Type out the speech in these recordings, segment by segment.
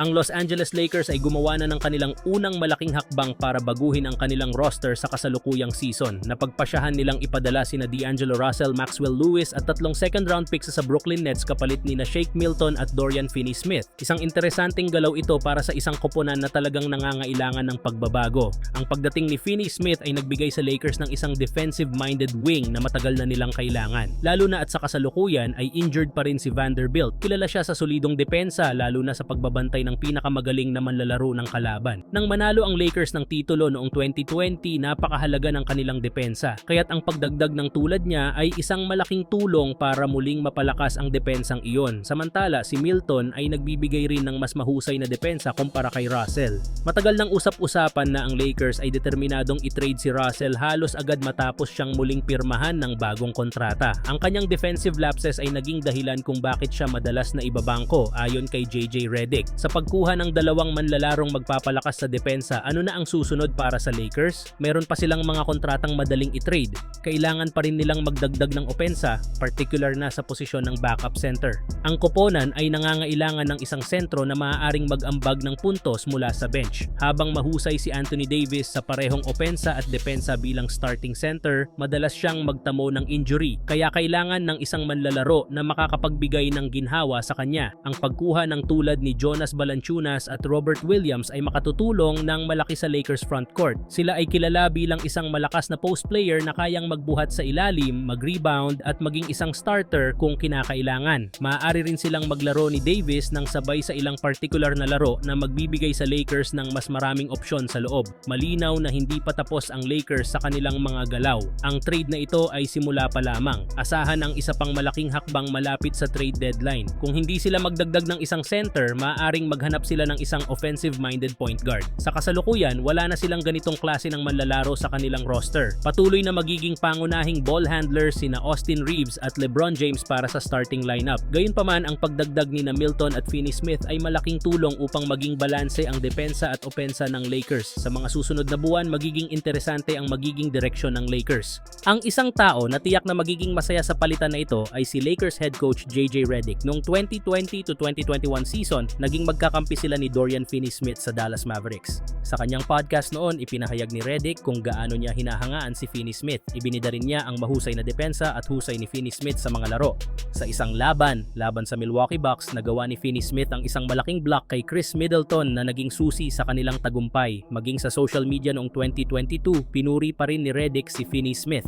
Ang Los Angeles Lakers ay gumawa na ng kanilang unang malaking hakbang para baguhin ang kanilang roster sa kasalukuyang season. Napagpasyahan nilang ipadala sina D'Angelo Russell, Maxwell Lewis at tatlong second round picks sa Brooklyn Nets kapalit ni na Shake Milton at Dorian Finney-Smith. Isang interesanting galaw ito para sa isang koponan na talagang nangangailangan ng pagbabago. Ang pagdating ni Finney-Smith ay nagbigay sa Lakers ng isang defensive-minded wing na matagal na nilang kailangan. Lalo na at sa kasalukuyan ay injured pa rin si Vanderbilt. Kilala siya sa solidong depensa lalo na sa pagbabantay ng pinakamagaling na manlalaro ng kalaban. Nang manalo ang Lakers ng titulo noong 2020, napakahalaga ng kanilang depensa. Kaya't ang pagdagdag ng tulad niya ay isang malaking tulong para muling mapalakas ang depensang iyon. Samantala, si Milton ay nagbibigay rin ng mas mahusay na depensa kumpara kay Russell. Matagal nang usap-usapan na ang Lakers ay determinadong i-trade si Russell halos agad matapos siyang muling pirmahan ng bagong kontrata. Ang kanyang defensive lapses ay naging dahilan kung bakit siya madalas na ibabangko ayon kay JJ Redick. Sa pagkuha ng dalawang manlalarong magpapalakas sa depensa, ano na ang susunod para sa Lakers? Meron pa silang mga kontratang madaling i-trade. Kailangan pa rin nilang magdagdag ng opensa, particular na sa posisyon ng backup center. Ang koponan ay nangangailangan ng isang sentro na maaaring mag-ambag ng puntos mula sa bench. Habang mahusay si Anthony Davis sa parehong opensa at depensa bilang starting center, madalas siyang magtamo ng injury. Kaya kailangan ng isang manlalaro na makakapagbigay ng ginhawa sa kanya. Ang pagkuha ng tulad ni Jonas Valanciunas at Robert Williams ay makatutulong ng malaki sa Lakers front court. Sila ay kilala bilang isang malakas na post player na kayang magbuhat sa ilalim, mag-rebound at maging isang starter kung kinakailangan. Maaari rin silang maglaro ni Davis ng sabay sa ilang particular na laro na magbibigay sa Lakers ng mas maraming opsyon sa loob. Malinaw na hindi pa tapos ang Lakers sa kanilang mga galaw. Ang trade na ito ay simula pa lamang. Asahan ang isa pang malaking hakbang malapit sa trade deadline. Kung hindi sila magdagdag ng isang center, maaaring maghanap sila ng isang offensive-minded point guard. Sa kasalukuyan, wala na silang ganitong klase ng manlalaro sa kanilang roster. Patuloy na magiging pangunahing ball handlers sina Austin Reeves at LeBron James para sa starting lineup. Gayunpaman, ang pagdagdag ni na Milton at Finney-Smith ay malaking tulong upang maging balanse ang depensa at opensa ng Lakers. Sa mga susunod na buwan, magiging interesante ang magiging direksyon ng Lakers. Ang isang tao na tiyak na magiging masaya sa palitan na ito ay si Lakers head coach JJ Redick. Noong 2020 to 2021 season, naging magkakampi sila ni Dorian Finney-Smith sa Dallas Mavericks. Sa kanyang podcast noon, ipinahayag ni Redick kung gaano niya hinahangaan si Finney-Smith. Ibinida rin niya ang mahusay na depensa at husay ni Finney-Smith sa mga laro. Sa isang laban, laban sa Milwaukee Bucks, nagawa ni Finney-Smith ang isang malaking block kay Chris Middleton na naging susi sa kanilang tagumpay. Maging sa social media noong 2022, pinuri pa rin ni Redick si Finney-Smith.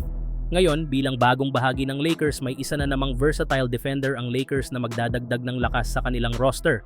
Ngayon, bilang bagong bahagi ng Lakers, may isa na namang versatile defender ang Lakers na magdadagdag ng lakas sa kanilang roster.